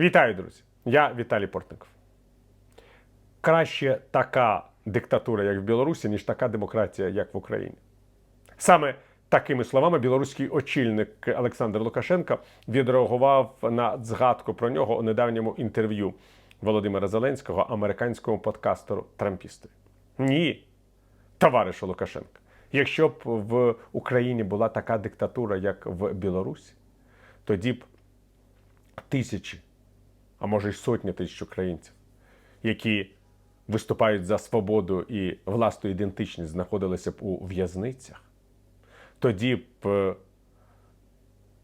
Вітаю, друзі! Я Віталій Портников. Краще така диктатура, як в Білорусі, ніж така демократія, як в Україні. Саме такими словами білоруський очільник Олександр Лукашенко відреагував на згадку про нього у недавньому інтерв'ю Володимира Зеленського американському подкастеру Трампістові. Ні, товаришу Лукашенко. Якщо б в Україні була така диктатура, як в Білорусі, тоді б тисячі, а може й сотні тисяч українців, які виступають за свободу і власну ідентичність, знаходилися б у в'язницях, тоді б е,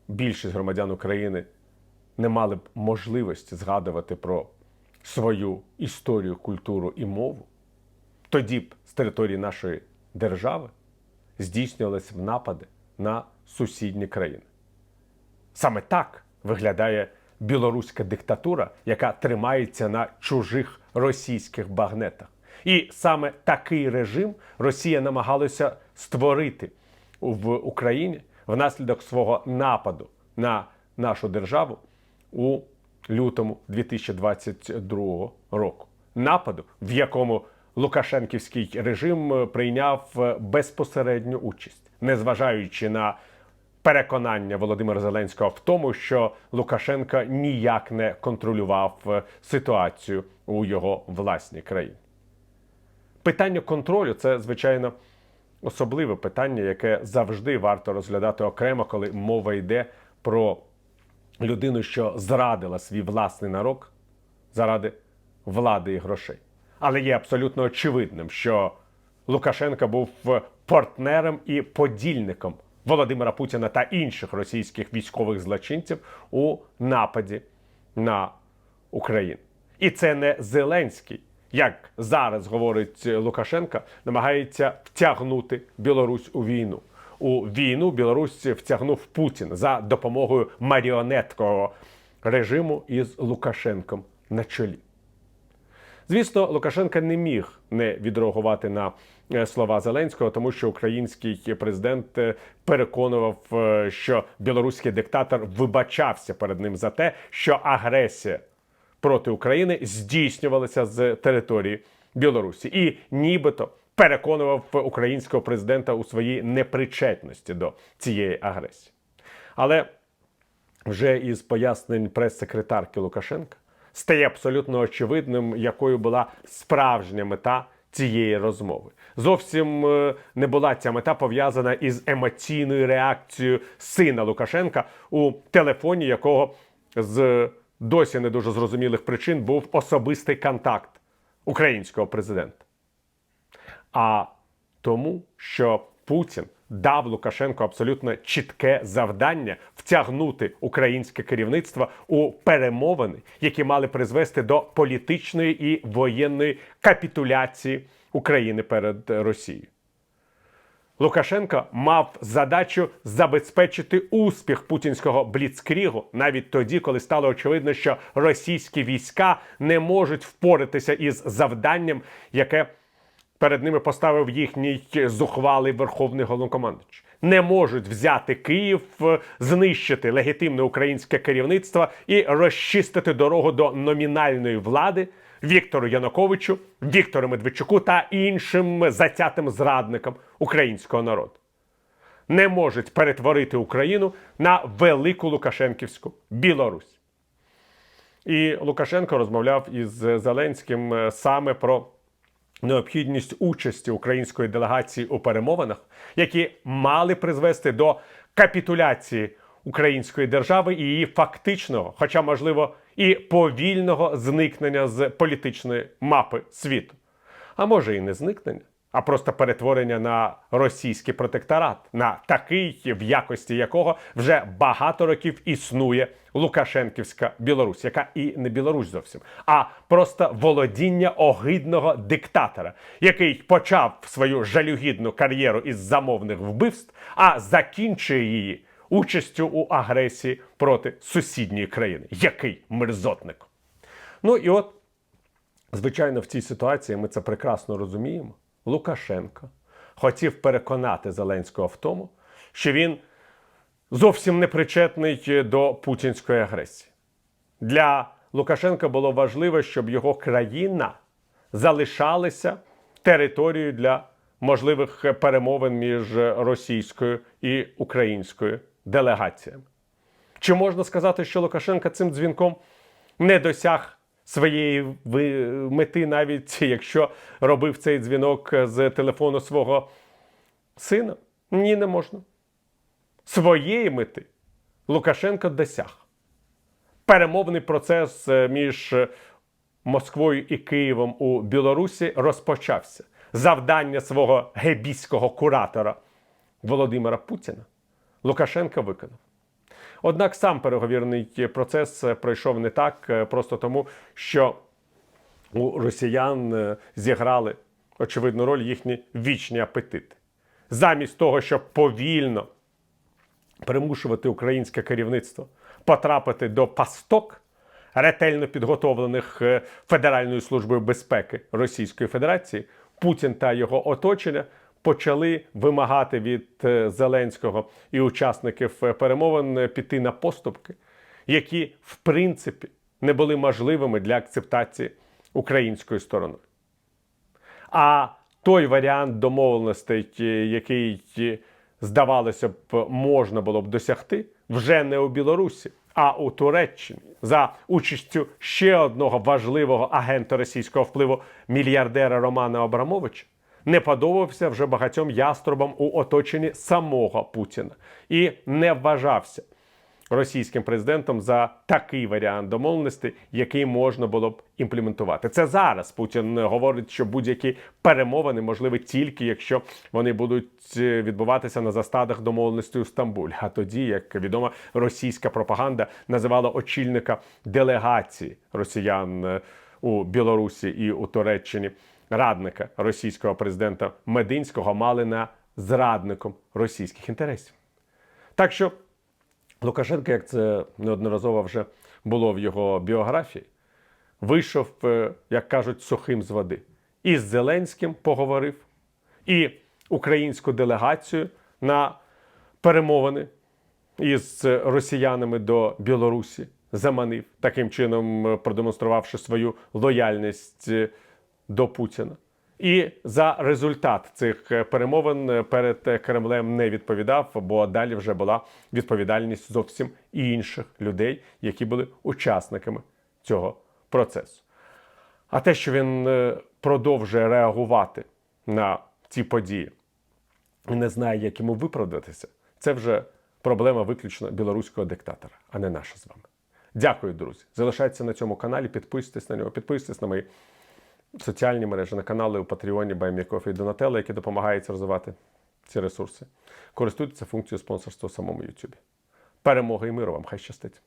більшість громадян України не мали б можливості згадувати про свою історію, культуру і мову. Тоді б з території нашої держави здійснювалися б напади на сусідні країни. Саме так виглядає білоруська диктатура, яка тримається на чужих російських багнетах. І саме такий режим Росія намагалася створити в Україні внаслідок свого нападу на нашу державу у лютому 2022 року. Нападу, в якому Лукашенківський режим е, прийняв е, безпосередню участь, незважаючи на переконання Володимира Зеленського в тому, що Лукашенко ніяк не контролював е, ситуацію у його власній країні. Питання контролю це, звичайно, особливе питання, яке завжди варто розглядати окремо, коли мова йде про людину, що зрадила свій власний народ заради влади і грошей. Але є абсолютно очевидним, що Лукашенко був партнером і подільником Володимира Путіна та інших російських військових злочинців у нападі на Україну. І це не Зеленський, як зараз говорить Лукашенко, намагається втягнути Білорусь у війну. У війну Білорусь втягнув Путін за допомогою маріонеткового режиму із Лукашенком на чолі. Звісно, Лукашенко не міг не відреагувати на е, слова Зеленського, тому що український президент е, переконував, е, що білоруський диктатор вибачався перед ним за те, що агресія проти України здійснювалася з території Білорусі, і нібито переконував українського президента у своїй непричетності до цієї агресії. Але вже із пояснень прес-секретарки Лукашенка стає абсолютно очевидним, якою була справжня мета цієї розмови. Зовсім е, не була ця мета пов'язана із емоційною реакцією сина Лукашенка у телефоні, якого з досі не дуже зрозумілих причин був особистий контакт українського президента. А тому, що Путін дав Лукашенку абсолютно чітке завдання втягнути українське керівництво у перемовини, які мали призвести до політичної і воєнної капітуляції України перед Росією. Лукашенко мав задачу забезпечити успіх путінського бліцкрігу навіть тоді, коли стало очевидно, що російські війська не можуть впоратися із завданням, яке перед ними поставив їхній зухвалий верховний головнокомандуючий. Не можуть взяти Київ, знищити легітимне українське керівництво і розчистити дорогу до номінальної влади Віктору Януковичу, Віктору Медведчуку та іншим затятим зрадникам українського народу. Не можуть перетворити Україну на велику Лукашенківську Білорусь. І Лукашенко розмовляв із Зеленським е, саме про необхідність участі української делегації у перемовинах, які мали призвести до капітуляції української держави і її фактичного, хоча можливо і повільного зникнення з політичної мапи світу. А може і не зникнення, а просто перетворення на російський протекторат, на такий, в якості якого вже багато років існує Лукашенківська Білорусь, яка і не Білорусь зовсім, а просто володіння огидного диктатора, який почав свою жалюгідну кар'єру із замовних вбивств, а закінчує її участю у агресії проти сусідньої країни. Який мерзотник. Ну і от, звичайно, в цій ситуації ми це прекрасно розуміємо. Лукашенко хотів переконати Зеленського в тому, що він зовсім не причетний до путінської агресії. Для Лукашенка було важливо, щоб його країна залишалася територією для можливих перемовин між російською і українською делегаціями. Чи можна сказати, що Лукашенка цим дзвінком не досяг своєї мети, навіть якщо робив цей дзвінок з телефону свого сина? Ні, не можна. Своєї мети Лукашенко досяг. Перемовний процес е, між Москвою і Києвом у Білорусі розпочався. Завдання свого гебійського куратора Володимира Путіна Лукашенко виконав. Однак сам переговірний процес е, пройшов не так, е, просто тому, що у росіян е, зіграли очевидну роль їхні вічні апетити. Замість того, щоб повільно примушувати українське керівництво потрапити до пасток, ретельно підготовлених Федеральною службою безпеки Російської Федерації, Путін та його оточення почали вимагати від е, Зеленського і учасників е, перемовин е, піти на поступки, які в принципі не були можливими для акцептації українською стороною. А той варіант домовленостей, який, здавалося б, можна було б досягти, вже не у Білорусі, а у Туреччині за участю ще одного важливого агента російського впливу мільярдера Романа Абрамовича, не подобався вже багатьом яструбам у оточенні самого Путіна і не вважався російським президентом за такий варіант домовленості, який можна було б імплементувати. Це зараз Путін говорить, що будь-які перемовини можливі тільки якщо вони будуть е, відбуватися на застадах домовленості у Стамбулі. А тоді, як відомо, російська пропаганда називала очільника делегації росіян е, у Білорусі і у Туреччині радника російського президента Мединського мали на зрадником російських інтересів. Так що Лукашенко, як це неодноразово вже було в його біографії, вийшов, е, як кажуть, сухим з води. І з Зеленським поговорив, і українську делегацію на перемовини із росіянами до Білорусі заманив, таким чином е, продемонструвавши свою лояльність е, до Путіна. І за результат цих е, перемовин е, перед е, Кремлем не відповідав, бо далі вже була відповідальність зовсім інших людей, які були учасниками цього процесу. А те, що він продовжує реагувати на ці події і не знає, як йому виправдатися, це вже проблема виключно білоруського диктатора, а не наша з вами. Дякую, друзі. Залишайтеся на цьому каналі, підписуйтесь на нього, підписуйтесь на мої соціальні мережі, на канали у Патреоні, Баймікофі і Донателло, які допомагають розвивати ці ресурси. Користуйтеся функцією спонсорства у самому YouTube. Перемоги і миру вам! Хай щастить!